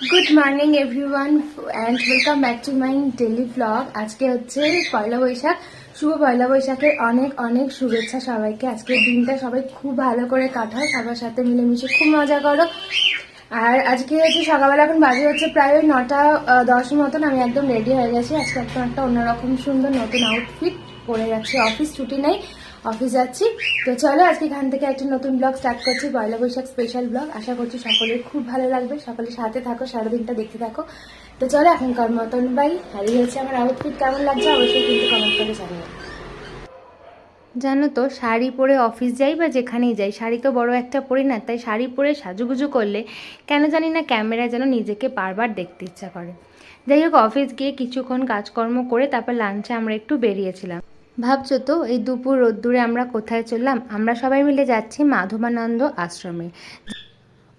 Good morning everyone and welcome back to my daily blog আজকে হচ্ছে পয়লা বৈশাখ শুভ পয়লা বৈশাখের অনেক অনেক শুভেচ্ছা সবাইকে। আজকের দিনটা সবাই খুব ভালো করে কাটাও সবার সাথে মিলেমিশে খুব মজা করো। আর আজকে হচ্ছে সকালবেলা এখন বাজে হচ্ছে প্রায় ওই নটা আহ, দশ মতন আমি একদম রেডি হয়ে গেছি। আজকে একটা একটা অন্যরকম সুন্দর নতুন আউটফিট পরে যাচ্ছি। অফিস ছুটি নেই। অফিস যাচ্ছি। তো চলো, আজকে এখান থেকে একটা নতুন ব্লগ স্টার্ট করছি, পয়লা বৈশাখ স্পেশাল ব্লগ আশা করছি সকলের খুব ভালো লাগবে। সকলের সাথে থাকো, সারাদিনটা দেখতে থাকো। তো চলো এখনকার মতন বাই এই হচ্ছে আমার আউটফিট কেমন লাগছে? অবশ্যই কিন্তু কমেন্ট করে জানিও। জানো তো, শাড়ি পরে অফিস যাই বা যেখানেই যাই, শাড়ি তো বড় একটা পরি না, তাই শাড়ি পরে সাজুগুজু করলে কেন জানি না ক্যামেরায় যেন নিজেকে বারবার দেখতে ইচ্ছা করে। যাই হোক অফিস গিয়ে কিছুক্ষণ কাজকর্ম করে তারপর লাঞ্চে আমরা একটু বেরিয়েছিলাম। ভাবছ তো, এই দুপুর রোদ্দুরে আমরা কোথায় চললাম? আমরা সবাই মিলে যাচ্ছি মাধবানন্দ আশ্রমে।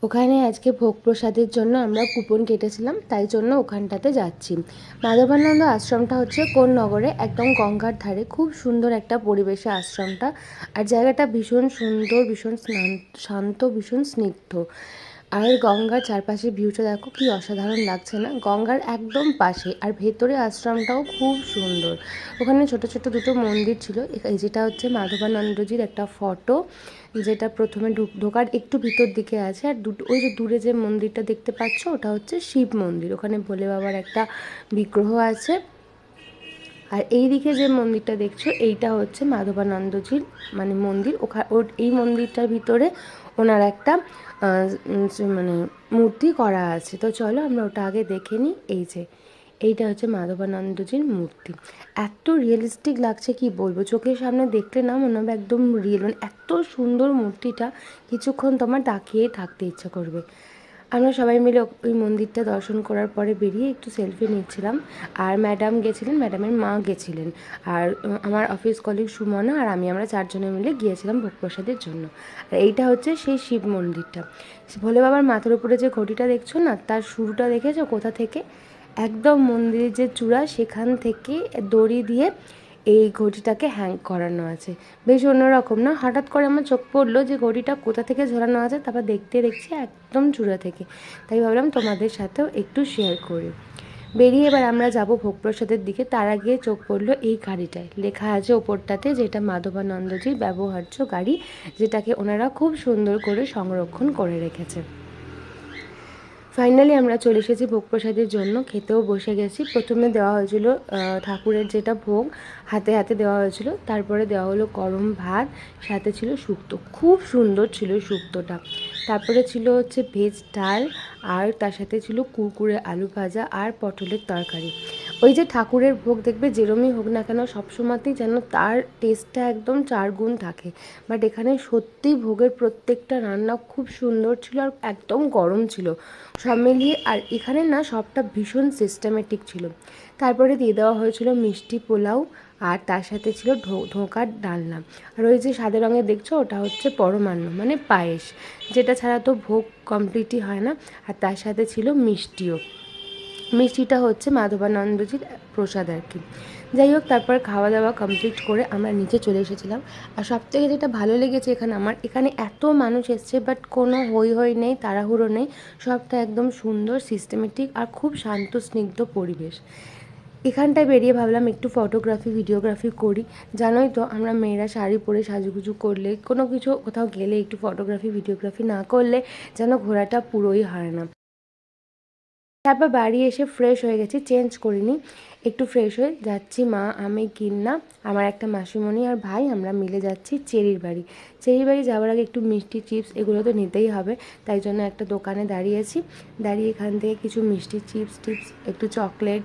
ওখানে আজকে ভোগ প্রসাদের জন্য আমরা কুপন কেটেছিলাম, তাই জন্য ওখানটাতে যাচ্ছি। মাধবানন্দ আশ্রমটা হচ্ছে কোন নগরে? একদম গঙ্গার ধারে। খুব সুন্দর একটা পরিবেশে আশ্রমটা। আর জায়গাটা ভীষণ সুন্দর, ভীষণ শান্ত, ভীষণ স্নিগ্ধ। আর গঙ্গার চারপাশে ভিউটা দেখো, কি অসাধারণ লাগছে না? গঙ্গার একদম পাশে, আর ভেতরে আশ্রমটাও খুব সুন্দর। ওখানে ছোট ছোট দুটো মন্দির ছিল যেটা হচ্ছে মাধবানন্দজির একটা ফটো যেটা প্রথমে ঢুক- ঢোকার একটু ভিতর দিকে আছে, আর দুটো, ওই যে দূরে যে মন্দিরটা দেখতে পাচ্ছ, ওটা হচ্ছে শিব মন্দির। ওখানে ভোলে বাবার একটা বিগ্রহ আছে। আর এই দিকে যে মন্দিরটা দেখছ, এইটা হচ্ছে মাধবানন্দজির মানে মন্দির। ওখা, ওর, এই মন্দিরটার ভিতরে ওনার একটা মানে মূর্তি করা আছে। তো চলো আমরা ওটা আগে দেখে নিই। এই যে, এইটা হচ্ছে মাধবানন্দজির মূর্তি। এত রিয়েলিস্টিক লাগছে, কি বলব? চোখের সামনে দেখলে না মনে হবে একদম রিয়েল মানে এত সুন্দর মূর্তিটা, কিছুক্ষণ তোমার তাকিয়ে থাকতে ইচ্ছা করবে। আমরা সবাই মিলে ওই মন্দিরটা দর্শন করার পরে বেরিয়ে একটু সেলফি নিচ্ছিলাম। আর ম্যাডাম গেছিলেন ম্যাডামের মা গেছিলেন। আর আমার অফিস কলিগ সুমনা আর আমি আমরা চারজনে মিলে গিয়েছিলাম ভোগ প্রসাদের জন্য। আর এইটা হচ্ছে সেই শিব মন্দিরটা। ভোলে বাবার মাথার উপরে যে ঘটিটা দেখছ না, তার শুরুটা দেখেছ কোথা থেকে? একদম মন্দিরের যে চূড়া, সেখান থেকে দড়ি দিয়ে এই ঘড়িটাকে হ্যাং করানো আছে। বেশ অন্যরকম না? হঠাৎ করে আমার চোখ পড়ল যে ঘড়িটা কোথা থেকে ঝোলানো আছে, তারপর দেখতে দেখছি একদম চূড়া থেকে। তাই ভাবলাম তোমাদের সাথেও একটু শেয়ার করি। বেরিয়ে এবার আমরা যাব ভোগপ্রসাদের দিকে। তার আগে চোখ পড়ল এই গাড়িটায়। লেখা আছে ওপরটাতে যেটা মাধবানন্দজির ব্যবহার্য গাড়ি, যেটাকে ওনারা খুব সুন্দর করে সংরক্ষণ করে রেখেছে। ফাইনালি আমরা চলে এসেছি ভোগ প্রসাদের জন্য। খেতেও বসে গেছি। প্রথমে দেওয়া হয়েছিল ঠাকুরের যেটা ভোগ, হাতে হাতে দেওয়া হয়েছিল। তারপরে দেওয়া হলো গরম ভাত, সাথে ছিল শুক্তো। খুব সুন্দর ছিল শুক্তোটা। তারপরে ছিল হচ্ছে ভেজ ডাল, আর তার সাথে ছিল কুরকুরে আলু ভাজা, আর পটলের তরকারি। ওই যে ঠাকুরের ভোগ দেখবে, যেরমই হোক না কেন সবসময়তেই যেন তার টেস্টটা একদম চার গুণ থাকে। বাট এখানে সত্যি ভোগের প্রত্যেকটা রান্না খুব সুন্দর ছিল আর একদম গরম ছিল। সব মিলিয়ে আর এখানে না সবটা ভীষণ সিস্টেমেটিক ছিল। তারপরে দিয়ে দেওয়া হয়েছিল মিষ্টি পোলাও আর তার সাথে ছিল ঢো- ধোঁকার ডালনা। আর ওই যে সাদা রঙের দেখছ, ওটা হচ্ছে পরমান্ন মানে পায়েস। যেটা ছাড়া তো ভোগ কমপ্লিটই হয় না। আর তার সাথে ছিল মিষ্টিও। মিষ্টিটা হচ্ছে মাধবানন্দজির প্রসাদ আর কি। যাই হোক, তারপর খাওয়া দাওয়া কমপ্লিট করে আমরা নিচে চলে এসেছিলাম। আর সব থেকে যেটা ভালো লেগেছে এখানে আমার, এখানে এত মানুষ এসছে বাট কোনো হই হই নেই, তাড়াহুড়ো নেই, সবটা একদম সুন্দর সিস্টেমেটিক আর খুব শান্ত, স্নিগ্ধ পরিবেশ। এখানটায় বেরিয়ে ভাবলাম একটু ফটোগ্রাফি ভিডিওগ্রাফি করি। জানোই তো, আমরা মেয়েরা শাড়ি পরে সাজুগুজু করলে, কোনো কিছু কোথাও গেলে একটু ফটোগ্রাফি ভিডিওগ্রাফি না করলে যেন ঘোরাটা পুরোই হয় না। তারপর বাড়ি এসে ফ্রেশ হয়ে গেছি চেঞ্জ করিনি। একটু ফ্রেশ হয়ে যাচ্ছি, মা, আমি কিন্না আমার একটা মাসিমণি আর ভাই, আমরা মিলে যাচ্ছি চেরির বাড়ি। চেরির বাড়ি যাওয়ার আগে একটু মিষ্টি চিপস এগুলো তো নিতেই হবে, তাই জন্য একটা দোকানে দাঁড়িয়েছি। দাঁড়িয়ে এখান থেকে কিছু মিষ্টি চিপস টিপস একটু চকলেট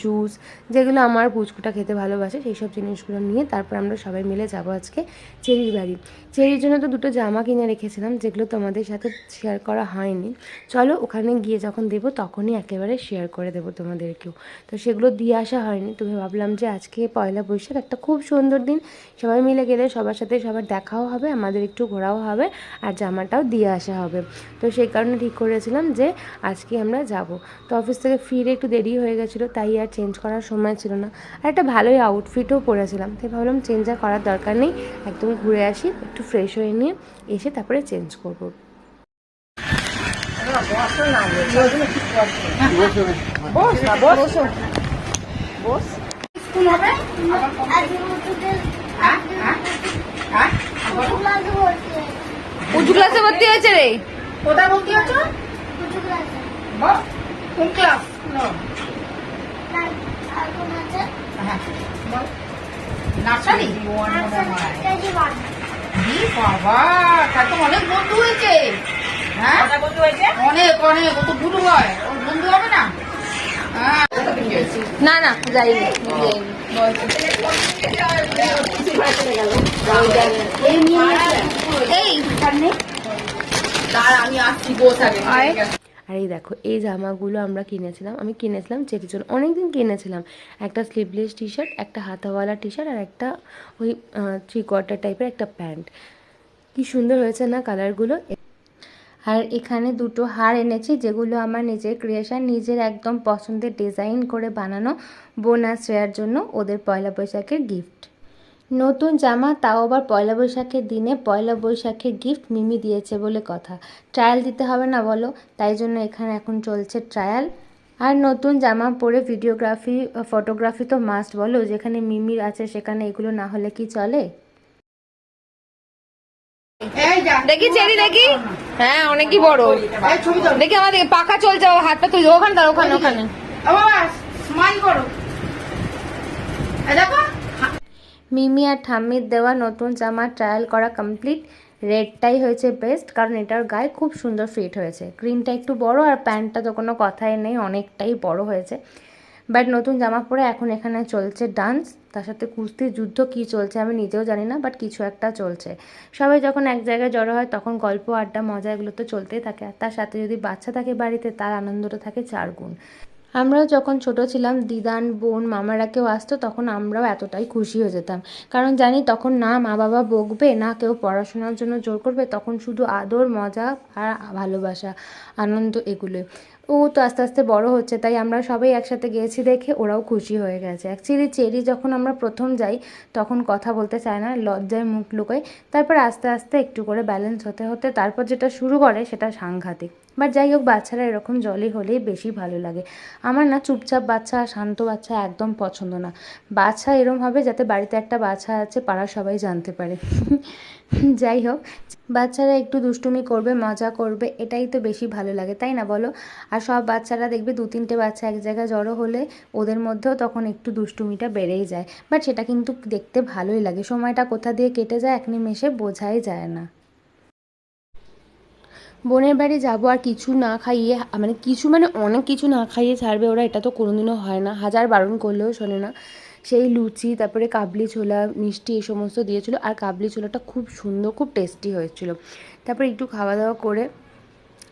জুস, যেগুলো আমার পুচকুটা খেতে ভালোবাসে সেই সব জিনিসগুলো নিয়ে তারপর আমরা সবাই মিলে যাব আজকে চেরির বাড়ি। চেরির জন্য তো দুটো জামা কিনে রেখেছিলাম, যেগুলো তোমাদের সাথে শেয়ার করা হয়নি। চলো ওখানে গিয়ে যখন দেবো তখনই একেবারে শেয়ার করে দেবো তোমাদেরকেও। তো সেগুলো দিয়ে আসা হয়নি তুমি ভাবলাম যে আজকে পয়লা বৈশাখ একটা খুব সুন্দর দিন। সবাই মিলে গেলে সবার সাথে সবার দেখাও হবে, আমাদের একটু ঘোরাও হবে, আর জামাটাও দিয়ে আসা হবে। তো সেই কারণে ঠিক করেছিলাম যে আজকে আমরা যাব। তো অফিস থেকে ফিরে একটু দেরি হয়ে গেছিল, তাই আর চেঞ্জ করার সময় ছিল না। আর একটা ভালোই আউটফিটও পরেছিলাম। তাই ভাবলাম চেঞ্জ আর করার দরকার নেই। একদম ঘুরে আসি একটু ফ্রেশ হয়ে নিয়ে এসে তারপরে চেঞ্জ করব। বসো না বস বস বস স্কুল হবে উঁচু ক্লাসে ভর্তি হয়েছে রে। কোথায় ভর্তি হচ্ছ বল কোন ক্লাস হ্যাঁ বল নার্সারি? বাবা তার তো অনেক বন্ধু হয়েছে। হ্যাঁ? অনেক অনেক। ও তো গুরু হয় ওর বন্ধু হবে না? হ্যাঁ। না না যাইনি এই আমি আসছি বস আগে আয়। আর এই দেখো, এই জামাগুলো আমরা কিনেছিলাম, আমি কিনেছিলাম চেরির অনেক দিন কিনেছিলাম। একটা স্লিভলেস টি শার্ট একটা হাতাওয়ালা টি শার্ট আর একটা ওই থ্রি কোয়ার্টার টাইপের একটা প্যান্ট। কি সুন্দর হয়েছে না কালারগুলো? আর এখানে দুটো হার এনেছি, যেগুলো আমার নিজের ক্রিয়েশন নিজের একদম পছন্দের ডিজাইন করে বানানো, বোনাস শ্রেয়ার জন্য ওদের পয়লা বৈশাখের গিফট নতুন জামা তাও আবার পয়লা বৈশাখের দিনে পয়লা বৈশাখের গিফট মিমি দিয়েছে বলে কথা। ট্রায়াল দিতে হবে না বলো তাই জন্য এখানে এখন চলছে ট্রায়াল আর নতুন জামা পরে ভিডিওগ্রাফি ফটোগ্রাফি তো মাস্ট বলো যেখানে মিমির আছে সেখানে এগুলো না হলে কি চলে? এই দেখি চেরি দেখি। হ্যাঁ অনেকই বড়। দেখি আমাদের পাখা চলছে হাতটা তুই ওখানে ওখানে ওখানে। স্মাইল করো। দেখো। মিমি আর ঠাম্মির দেওয়া নতুন জামা ট্রায়াল করা কমপ্লিট রেডটাই হয়েছে বেস্ট কারণ এটার গায়ে খুব সুন্দর ফিট হয়েছে। গ্রিনটা একটু বড় আর প্যান্টটা তো কোনো কথাই নেই, অনেকটাই বড় হয়েছে। বাট নতুন জামা পরে এখন এখানে চলছে ডান্স তার সাথে কুস্তির যুদ্ধ কি চলছে আমি নিজেও জানি না বাট কিছু একটা চলছে। সবাই যখন এক জায়গায় জড়ো হয়, তখন গল্প, আড্ডা, মজা এগুলো তো চলতেই থাকে। আর তার সাথে যদি বাচ্চা থাকে বাড়িতে, তার আনন্দটা থাকে চার গুণ। আমরাও যখন ছোট ছিলাম, দিদান, বোন, মামারা কেউ আসতো তখন আমরাও এতটাই খুশি হয়ে যেতাম। কারণ জানি তখন না মা বাবা বকবে, না কেউ পড়াশোনার জন্য জোর করবে, তখন শুধু আদর, মজা আর ভালোবাসা, আনন্দ এগুলো ও তো আস্তে আস্তে বড় হচ্ছে, তাই আমরা সবাই একসাথে গিয়েছি দেখে ওরাও খুশি হয়ে গেছে। অ্যাকচুয়ালি চেরি যখন আমরা প্রথম যাই, তখন কথা বলতে চায় না, লজ্জায় মুখ লুকোয়। তারপর আস্তে আস্তে একটু করে ব্যালেন্স হতে হতে, তারপর যেটা শুরু করে সেটা সাংঘাতিক। বাট যাই হোক বাচ্চারা এরকম জলই হলেই বেশি ভালো লাগে। আমার না চুপচাপ বাচ্চা, শান্ত বাচ্চা একদম পছন্দ না। বাচ্চা এরম হবে যাতে বাড়িতে একটা বাচ্চা আছে, পাড়ার সবাই জানতে পারে। যাই হোক বাচ্চারা একটু দুষ্টুমি করবে, মজা করবে, এটাই তো বেশি ভালো লাগে, তাই না বলো? আর সব বাচ্চারা দেখবে দু তিনটে বাচ্চা এক জায়গায় জড়ো হলে ওদের মধ্যেও তখন একটু দুষ্টুমিটা বেড়েই যায়। বাট সেটা কিন্তু দেখতে ভালোই লাগে। সময়টা কোথা দিয়ে কেটে যায়, এক নিমেষে বোঝাই যায় না। বোনের বাড়ি যাব আর কিছু না খাইয়ে মানে কিছু মানে অনেক কিছু না খাইয়ে ছাড়বে ওরা, এটা তো কোনোদিনও হয় না। হাজার বারণ করলেও শোনে না। সেই লুচি, তারপরে কাবলি ছোলা, মিষ্টি এই সমস্ত দিয়েছিলো। আর কাবলি ছোলাটা খুব সুন্দর, খুব টেস্টি হয়েছিল। তারপরে একটু খাওয়া দাওয়া করে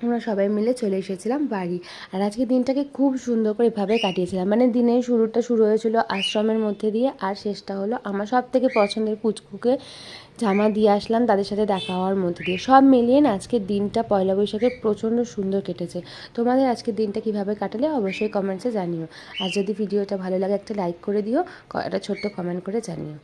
আমরা সবাই মিলে চলে এসেছিলাম বাড়ি। আর আজকে দিনটাকে খুব সুন্দর করে এভাবে কাটিয়েছিলাম। মানে দিনের শুরুটা শুরু হয়েছিল আশ্রমের মধ্যে দিয়ে, আর শেষটা হলো আমার সব থেকে পছন্দের পুচকুকে জামা দিয়ে আসলাম তাদের সাথে দেখা হওয়ার মধ্যে দিয়ে। সব মিলিয়ে না আজকের দিনটা পয়লা বৈশাখে প্রচণ্ড সুন্দর কেটেছে। তোমাদের আজকের দিনটা কীভাবে কাটালে অবশ্যই কমেন্টসে জানিও। আর যদি ভিডিওটা ভালো লাগে একটা লাইক করে দিও একটা ছোট্ট কমেন্ট করে জানিও।